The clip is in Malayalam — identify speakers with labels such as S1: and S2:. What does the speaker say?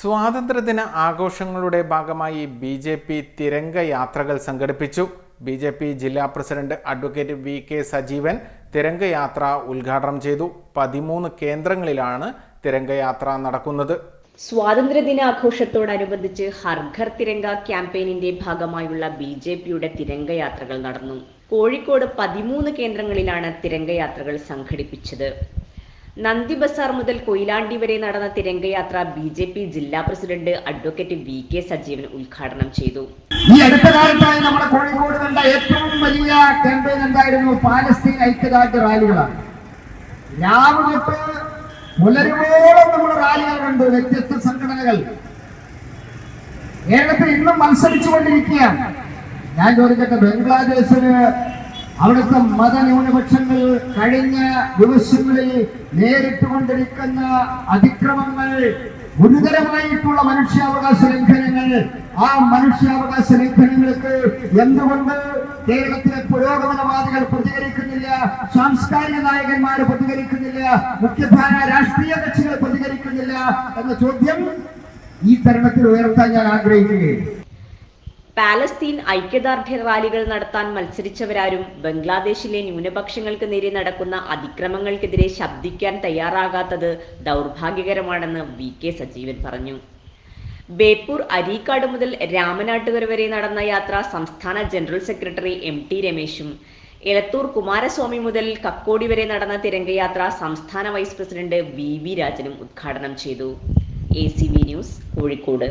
S1: സ്വാതന്ത്ര്യദിന ആഘോഷങ്ങളുടെ ഭാഗമായി ബി ജെ പി തിരംഗ യാത്രകൾ സംഘടിപ്പിച്ചു. ബി ജെ പി ജില്ലാ president advocate V K Sajeevan തിരംഗയാത്ര ഉദ്ഘാടനം ചെയ്തു. പതിമൂന്ന് കേന്ദ്രങ്ങളിലാണ് തിരംഗയാത്ര നടക്കുന്നത്.
S2: സ്വാതന്ത്ര്യദിനാഘോഷത്തോടനുബന്ധിച്ച് ഹർഘർ തിരങ്ക ക്യാമ്പയിനിന്റെ ഭാഗമായുള്ള ബി ജെ പിയുടെ തിരംഗയാത്രകൾ നടന്നു. കോഴിക്കോട് പതിമൂന്ന് കേന്ദ്രങ്ങളിലാണ് തിരംഗയാത്രകൾ സംഘടിപ്പിച്ചത്. നന്ദി ബസാർ മുതൽ കൊയിലാണ്ടി വരെ നടന്ന തിരംഗയാത്ര ബി ജെ പി ജില്ലാ president advocate V K Sajeevan ഉദ്ഘാടനം ചെയ്തു.
S3: ഈ അടുത്ത കാലത്തായി നമ്മുടെ കോഴിക്കോട് കണ്ട ഏറ്റവും വലിയ ക്യാമ്പയിൻ എന്തായിരുന്നു? പാലസ്തീൻ ഐക്യദാർഢ്യ റാലികളാണ്. രാവിലെ പുലരുവോളം നമ്മൾ റാലികൾ കണ്ടു വ്യത്യസ്ത സംഘടനകൾ കേരളത്തിൽ ഇന്നും മത്സരിച്ചുകൊണ്ടിരിക്കുകയാണ്. ഞാൻ ചോദിക്കട്ടെ ബംഗ്ലാദേശിന് അവിടുത്തെ മതന്യൂനപക്ഷങ്ങൾ കഴിഞ്ഞ ദിവസങ്ങളിൽ നേരിട്ടുകൊണ്ടിരിക്കുന്ന അതിക്രമങ്ങൾ ഗുരുതരമായിട്ടുള്ള മനുഷ്യാവകാശ ലംഘനങ്ങൾ ആ മനുഷ്യാവകാശ ലംഘനങ്ങൾക്ക് എന്തുകൊണ്ട് കേരളത്തിലെ പുരോഗമനവാദികൾ പ്രതികരിക്കുന്നില്ല സാംസ്കാരിക നായകന്മാർ പ്രതികരിക്കുന്നില്ല മുഖ്യധാര രാഷ്ട്രീയ കക്ഷികൾ പ്രതികരിക്കുന്നില്ല എന്ന ചോദ്യം ഈ തരുണത്തിൽ ഉയർത്താൻ ഞാൻ ആഗ്രഹിക്കുകയാണ്.
S2: പാലസ്തീൻ ഐക്യദാർഢ്യ റാലികൾ നടത്താൻ മത്സരിച്ചവരാരും ബംഗ്ലാദേശിലെ ന്യൂനപക്ഷങ്ങൾക്ക് നേരെ നടക്കുന്ന അതിക്രമങ്ങൾക്കെതിരെ ശബ്ദിക്കാൻ തയ്യാറാകാത്തത് ദൗർഭാഗ്യകരമാണെന്ന് വി കെ സജീവൻ പറഞ്ഞു. ബേപ്പൂർ അരീക്കാട് മുതൽ രാമനാട്ടുകര വരെ നടന്ന യാത്ര സംസ്ഥാന ജനറൽ സെക്രട്ടറി എം ടി രമേശും എലത്തൂർ കുമാരസ്വാമി മുതൽ കക്കോടി വരെ നടന്ന തിരങ്കയാത്ര സംസ്ഥാന വൈസ് പ്രസിഡന്റ് വി വി രാജനും ഉദ്ഘാടനം ചെയ്തു. A C news Kozhikode.